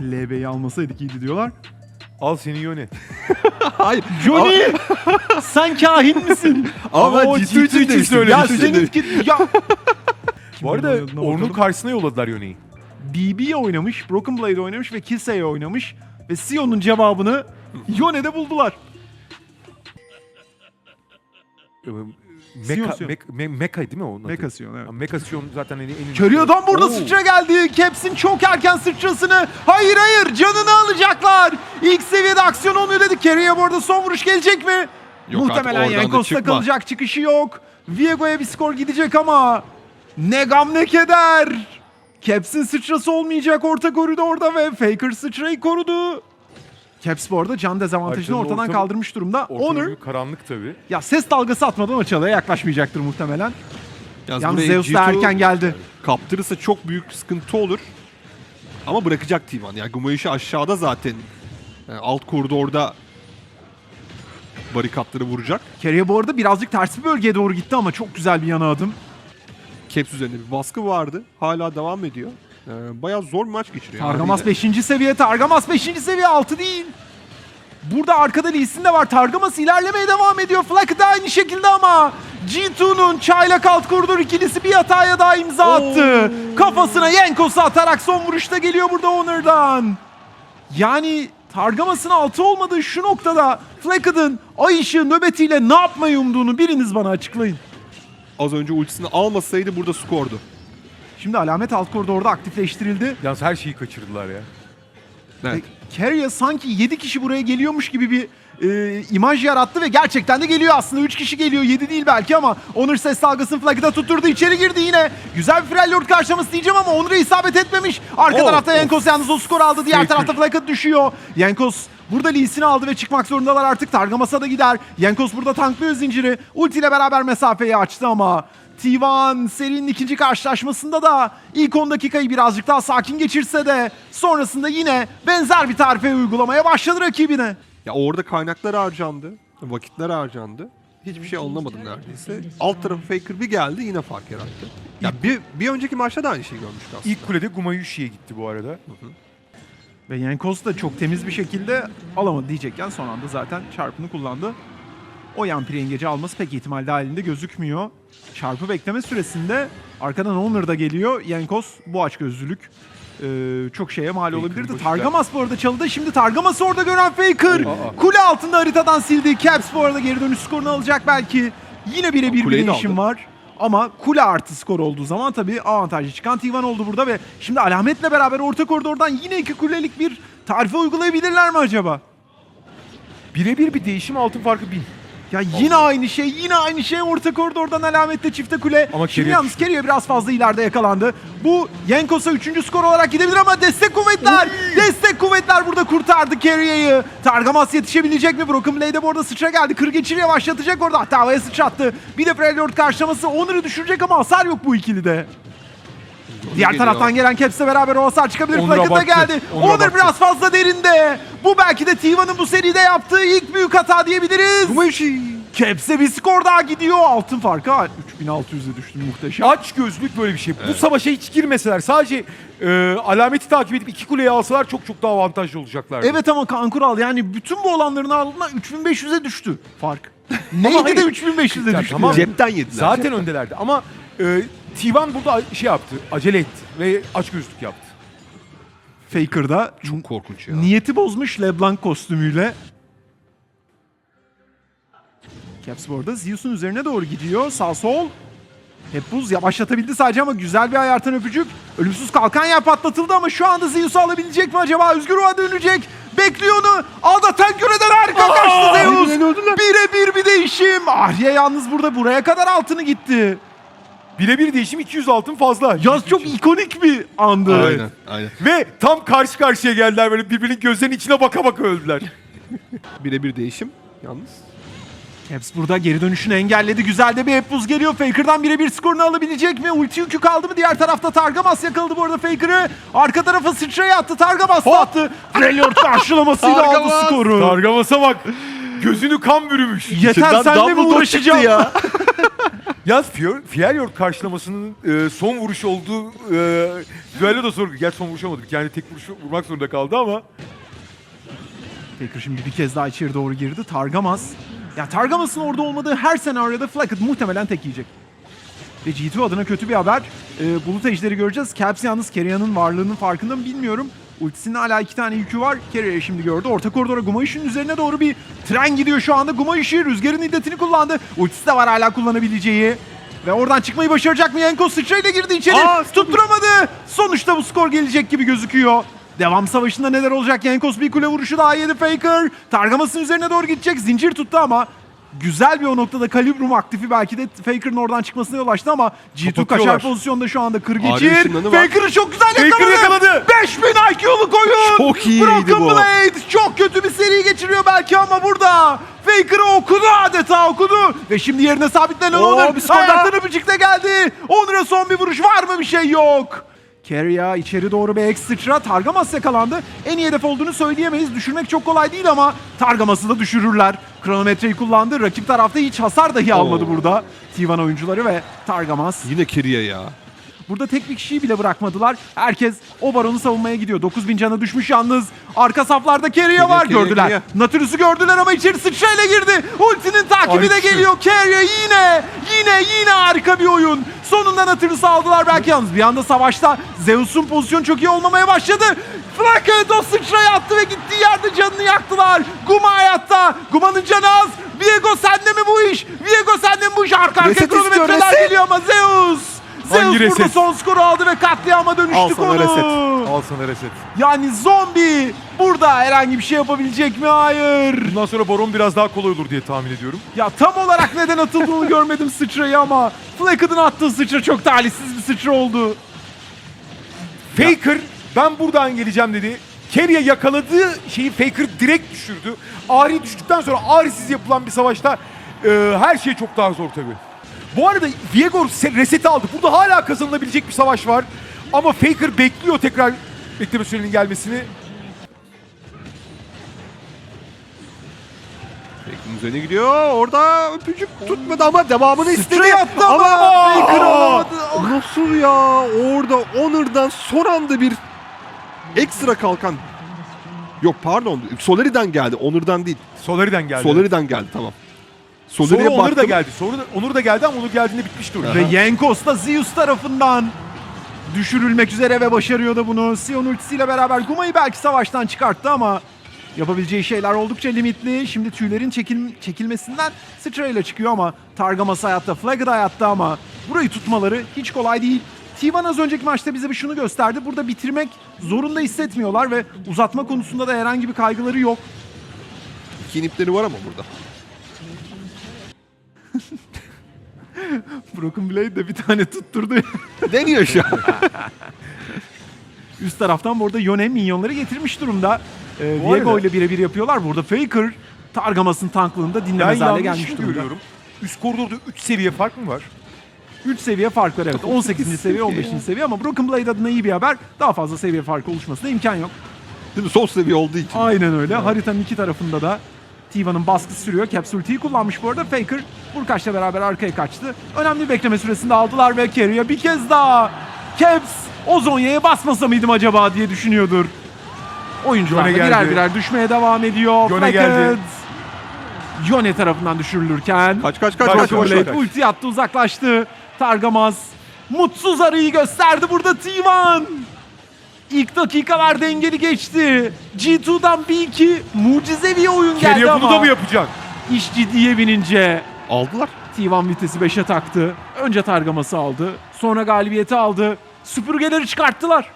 LB'yi almasaydık iyiydi diyorlar. Al seni Yone. Hayır. Johnny! Sen kahin misin? Ama ben o G2 G2 için için demiştim. ya G2 için senin ki... Ya... Bu arada Orn'un bakalım. karşısına yolladılar Yone'yi. BB oynamış, Broken Blade oynamış ve Kisei oynamış. Ve Sion'un cevabını Yone'de buldular. Sion, Meka, Sion. Mek- Me- Meka değil mi o? onun adı? Mecha Sion evet. Sion zaten en, en Körüyordan burada Oo. sıçra geldi. Caps'in çok erken sıçrasını. Hayır hayır canını alacaklar. İlk seviyede aksiyon olmuyor dedik. Carrier'e bu arada son vuruş gelecek mi? Yok Muhtemelen artık oradan da Yankos'ta çıkma. kalacak çıkışı yok. Viego'ya bir skor gidecek ama ne gam ne keder. Caps'in sıçrası olmayacak orta koridorda ve Faker sıçrayı korudu. Caps bu arada can dezavantajını ortadan ortamı- kaldırmış durumda. Ortalığı Honor bir karanlık tabii. ya ses dalgası atmadan o çalıya yaklaşmayacaktır muhtemelen. Yalnız Yalnız buraya Zeus da G2 erken geldi. Kaptırırsa çok büyük sıkıntı olur. Ama bırakacak Tivan. Yani Gumayushi aşağıda zaten. Yani alt koridorda barikatları vuracak. Carrier bu arada birazcık ters bir bölgeye doğru gitti ama çok güzel bir yana adım. Caps üzerinde bir baskı vardı. Hala devam ediyor. Ee, bayağı zor bir maç geçiriyor. Targamas haliyle. 5. seviye, Targamas 5. seviye 6 değil. Burada arkada Lee Sin de var. Targamas ilerlemeye devam ediyor. Flack da aynı şekilde ama G2'nun çaylak alt koridor ikilisi bir hataya daha imza attı. Kafasına Yenkos'u atarak son vuruşta geliyor burada Honor'dan. Yani Targamas'ın altı olmadığı şu noktada Flackad'ın ay ışığı nöbetiyle ne yapmayı umduğunu biriniz bana açıklayın. Az önce ultisini almasaydı burada skordu. Şimdi alamet alt koridorda aktifleştirildi. Yalnız her şeyi kaçırdılar ya. Evet. Carrier sanki 7 kişi buraya geliyormuş gibi bir e, imaj yarattı ve gerçekten de geliyor aslında. 3 kişi geliyor 7 değil belki ama Onur ses dalgasını flagı da tutturdu. içeri girdi yine. Güzel bir Freljord karşılaması diyeceğim ama Onur'a isabet etmemiş. Arka Oh, tarafta of. Yankos yalnız o skor aldı. Diğer tarafta Flagget düşüyor. Yankos burada Lee'sini aldı ve çıkmak zorundalar artık. Targamas'a da gider. Yankos burada tanklıyor zinciri. Ulti ile beraber mesafeyi açtı ama T1 serinin ikinci karşılaşmasında da ilk 10 dakikayı birazcık daha sakin geçirse de sonrasında yine benzer bir tarife uygulamaya başladı rakibine. Ya orada kaynaklar harcandı. Vakitler harcandı. Hiçbir şey alınamadı neredeyse. Alt tarafı Faker bir geldi yine fark yarattı. Ya bir, bir önceki maçta da aynı şeyi görmüştük aslında. İlk kulede Gumayushi'ye gitti bu arada. Ve Yankos da çok temiz bir şekilde alamadı diyecekken son anda zaten çarpını kullandı. O yan prengeci alması pek ihtimal dahilinde gözükmüyor. Çarpı bekleme süresinde arkadan Honor da geliyor. Yankos bu aç gözlülük ee, çok şeye mal Faker'ın olabilirdi. Targamas bu arada çalıda. Şimdi Targamas'ı orada gören Faker. Aa. Kule altında haritadan sildi. Caps bu arada geri dönüş skorunu alacak belki. Yine birebir bir değişim var. Ama kule artı skor olduğu zaman tabii avantajlı çıkan T1 oldu burada ve şimdi alametle beraber orta koridordan yine iki kulelik bir tarife uygulayabilirler mi acaba? Birebir bir değişim altın farkı bin. Ya yine aynı şey, yine aynı şey orta koridordan alametle çifte kule. Ama Şimdi Carrier- yalnız Carrier biraz fazla ileride yakalandı. Bu Yenkos'a üçüncü skor olarak gidebilir ama destek kuvvetler, destek kuvvetler burada kurtardı Carrier'ı. Targamas yetişebilecek mi? Broken Blade'e bu arada sıçra geldi. Kır geçir yavaşlatacak orada. Hatta havaya sıçrattı. Bir de Freljord karşılaması Honor'ı düşürecek ama hasar yok bu ikilide. Diğer geliyor. taraftan gelen Caps'le beraber o hasar çıkabilir. Onur Flaket de abarttı. geldi. Onur Onur biraz fazla derinde. Bu belki de T1'ın bu seride yaptığı ilk büyük hata diyebiliriz. Gumayushi! Caps'e bir skor daha gidiyor. Altın farkı 3600'e düştü muhteşem. Aç gözlük böyle bir şey. Bu savaşa hiç girmeseler sadece e, alameti takip edip iki kuleyi alsalar çok çok daha avantajlı olacaklardı. Evet ama Kankural yani bütün bu olanların ardından 3500'e düştü fark. Neydi hayır. de 3500'e Ya düştü. tamam. Cepten yediler. Zaten öndelerdi ama e, T1 burada şey yaptı, acele etti ve aç gözlük yaptı. Faker'da Çok korkunç ya. niyeti bozmuş LeBlanc kostümüyle. Caps bu arada Zeus'un üzerine doğru gidiyor. Sağ sol. Hep buz yavaşlatabildi sadece ama güzel bir ayartan öpücük. Ölümsüz kalkan yer patlatıldı ama şu anda Zeus'u alabilecek mi acaba? Özgür Oğa dönecek. Bekliyor onu. Aldatan küreden harika kaçtı Zeus. Birebir bir değişim. Arya yalnız burada buraya kadar altını gitti. Birebir değişim 200 altın fazla. Yaz çok ikonik bir andı. Aynen, aynen. Ve tam karşı karşıya geldiler böyle birbirinin gözlerinin içine baka baka öldüler. Birebir değişim yalnız. Caps burada geri dönüşünü engelledi. Güzel de bir hep buz geliyor. Faker'dan birebir skorunu alabilecek mi? Ulti yükü kaldı mı? Diğer tarafta Targamas yakaladı bu arada Faker'ı. Arka tarafa sıçraya attı. Targamas da attı. Freljord karşılamasıyla aldı Targamas! skoru. Targamas'a bak. Gözünü kan bürümüş. Yeter İçinden senle mi uğraşacağım? çıktı ya. Yalnız Fier- Fierjord karşılamasının e, son vuruş olduğu e, düello da zor. Gerçi son vuruş olmadı. Tane tek vuruş vurmak zorunda kaldı ama. Faker şimdi bir kez daha içeri doğru girdi. Targamaz. Ya Targamas'ın orada olmadığı her senaryoda Flacket muhtemelen tek yiyecek. Ve G2 adına kötü bir haber. Ee, Bulut Ejder'i göreceğiz. Caps yalnız Kerya'nın varlığının farkında mı bilmiyorum. Ultisinin hala iki tane yükü var. Kerya'yı şimdi gördü. Orta koridora Gumayush'un üzerine doğru bir tren gidiyor şu anda. Gumayush'u rüzgarın iddetini kullandı. Ultisi de var hala kullanabileceği. Ve oradan çıkmayı başaracak mı? Yenko sıçrayla girdi içeri. Aa, Tutturamadı. Sonuçta bu skor gelecek gibi gözüküyor. Devam savaşında neler olacak? Yankos bir kule vuruşu daha yedi Faker. Targamas'ın üzerine doğru gidecek. Zincir tuttu ama güzel bir o noktada Kalibrum aktifi belki de Faker'ın oradan çıkmasına yol açtı ama G2 Kapatıyorlar. kaçar pozisyonda şu anda kır geçir. Faker'ı çok güzel Faker yakaladı. yakaladı. 5000 IQ'luk oyun. Çok iyiydi Broken bu. Blade çok kötü bir seri geçiriyor belki ama burada Faker'ı okudu adeta okudu. Ve şimdi yerine sabitlenen Onur. bir skor daha. Hayatın öpücükte geldi. Onur'a son bir vuruş var mı bir şey yok. Keria içeri doğru bir ek sıçra. Targamas yakalandı. En iyi hedef olduğunu söyleyemeyiz. Düşürmek çok kolay değil ama Targamas'ı da düşürürler. Kronometreyi kullandı. Rakip tarafta hiç hasar dahi almadı Oo. burada. T1 oyuncuları ve Targamas. Yine Kiria ya. Burada tek bir kişiyi bile bırakmadılar. Herkes o baronu savunmaya gidiyor. 9000 cana düşmüş yalnız. Arka saflarda Keria var Keria, gördüler. Keria. Natürüs'ü gördüler ama içeri sıçrayla girdi. Ultinin takibi de Ay, geliyor. Keria yine yine yine harika bir oyun. Sonunda Natürüs'ü aldılar belki yalnız. Bir anda savaşta Zeus'un pozisyonu çok iyi olmamaya başladı. Flaket o sıçrayı attı ve gittiği yerde canını yaktılar. Guma hayatta. Guma'nın canı az. Viego sende mi bu iş? Viego sende mi bu iş? Arka istiyor, kronometreler geliyor ama Zeus. Zeus Hangi burada reset? son skoru aldı ve katliama dönüştü Al sana konu. reset. Al sana reset. Yani zombi burada herhangi bir şey yapabilecek mi? Hayır. Bundan sonra Baron biraz daha kolay olur diye tahmin ediyorum. Ya tam olarak neden atıldığını görmedim sıçrayı ama Flackett'ın attığı sıçra çok talihsiz bir sıçra oldu. Faker ben buradan geleceğim dedi. Keria yakaladığı şeyi Faker direkt düşürdü. Ari düştükten sonra Ari'siz yapılan bir savaşta e, her şey çok daha zor tabii. Bu arada Viego se- reseti aldı. Burada hala kazanılabilecek bir savaş var. Ama Faker bekliyor tekrar bekleme sürenin gelmesini. Faker'ın üzerine gidiyor. Orada öpücük tutmadı ama devamını istedi. Attı ama Faker alamadı. Nasıl ya? Orada Honor'dan son anda bir ekstra kalkan. Yok pardon. Solari'den geldi. Honor'dan değil. Solari'den geldi. Solari'den geldi tamam. Sonra Solari'ye Onur da baktım. geldi. Sonra Onur da geldi ama Onur geldiğinde bitmişti oyun. Ve Yankos da Zeus tarafından düşürülmek üzere ve başarıyor da bunu. Sion ultisiyle beraber Guma'yı belki savaştan çıkarttı ama yapabileceği şeyler oldukça limitli. Şimdi tüylerin çekil çekilmesinden sıçrayla çıkıyor ama Targamas hayatta, Flagged hayatta ama burayı tutmaları hiç kolay değil. T1 az önceki maçta bize bir şunu gösterdi. Burada bitirmek zorunda hissetmiyorlar ve uzatma konusunda da herhangi bir kaygıları yok. İki inipleri var ama burada. Broken Blade de bir tane tutturdu. Deniyor şu an. Üst taraftan burada Yone minyonları getirmiş durumda. Ee, Bu Viego arada- ile birebir yapıyorlar. Burada Faker Targamas'ın tanklığında Ben dinlemez hale yanlış gelmiş mı durumda. görüyorum? Üst koridorda 3 seviye fark mı var? 3 seviye fark var evet. 18. seviye 15. seviye ama Broken Blade adına iyi bir haber. Daha fazla seviye farkı oluşmasına imkan yok. Değil mi? Son seviye olduğu için. Aynen öyle. Haritanın iki tarafında da Tiva'nın baskısı sürüyor. Caps ultiyi kullanmış bu arada. Faker Burkaç'la beraber arkaya kaçtı. Önemli bir bekleme süresinde aldılar ve Keria bir kez daha Caps o Zonya'ya basmasa mıydım acaba diye düşünüyordur. Oyuncular da birer birer düşmeye devam ediyor. Yone geldi. Yone tarafından düşürülürken Kaç kaç kaç Kaç, kaç kaç, ulti attı uzaklaştı. Targamaz mutsuz arıyı gösterdi burada T1. İlk dakikalar dengeli geçti. G2'dan bir iki mucizevi oyun geldi Keria bunu ama da mı yapacaksın? iş ciddiye binince Aldılar. T1 vitesi 5'e taktı. Önce Targamas'ı aldı. Sonra galibiyeti aldı. Süpürgeleri çıkarttılar.